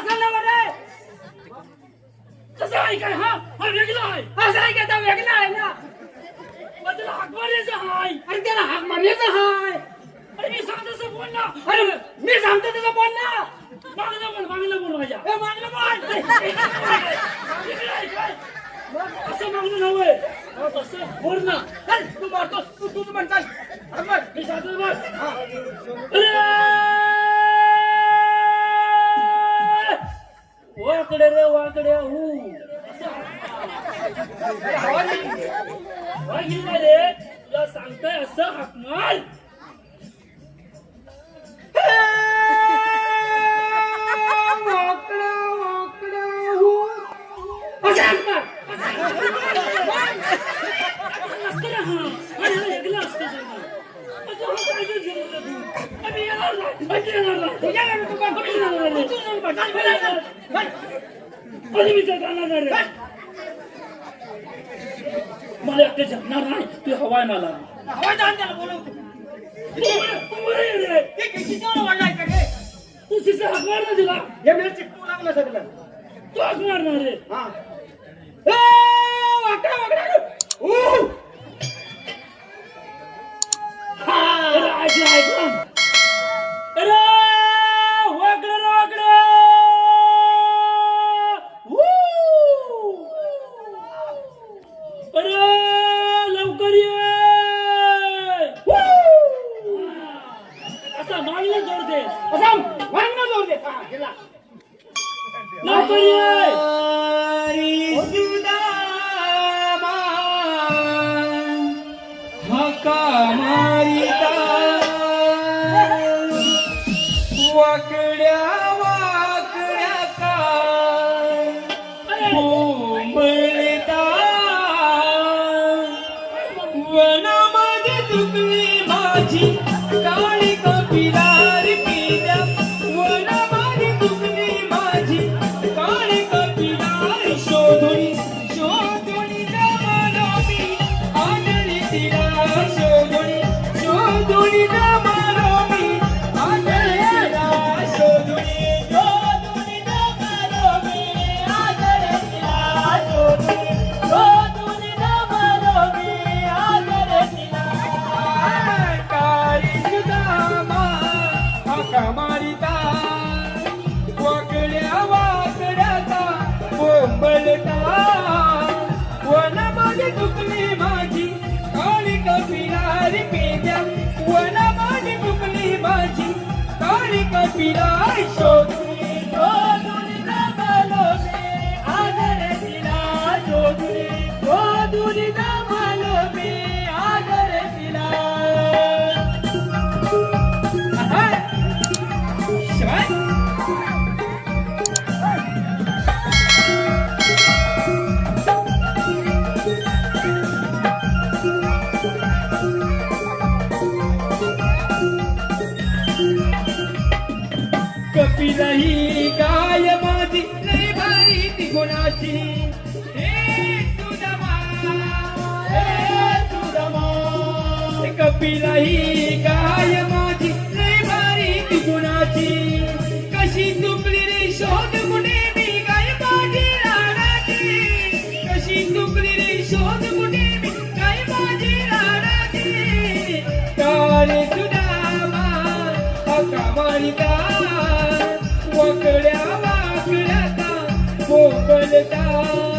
रे अरे तसं कसं आहे काय? हा? हा वेगळा आहे. असं आहे का त्या वेगळा आहे ना? मग तुला हाक मारायचं हाय अरे त्याला हाक मारण्याचं हाय अरे मी सांगतो तसं बोल ना. अरे मी सांगतो तुझं बोल ना. मागलं बोल मागलं बोल माझ्या. ए, मागलं बोल. असं मागलं नव्हे हा, बोल ना. चल, तू मारतो तू तू तू अरे मी सांगतो बोल. अरे! वाकडे रे वाकडे हू तुला सांगतोय असं हाक मला एकटे जगणार नाही तू हवाय मला हवा त्याला बोलवतो. तू बरं- तू तू ना तिला हे मी चिकटू लागला सगळं. तू हाक ना रे हा. वाकडा असा मागलं जोर दे असा वांगणं जाऊन दे. हा, गेला. लवकर ये inspiration મોકલતા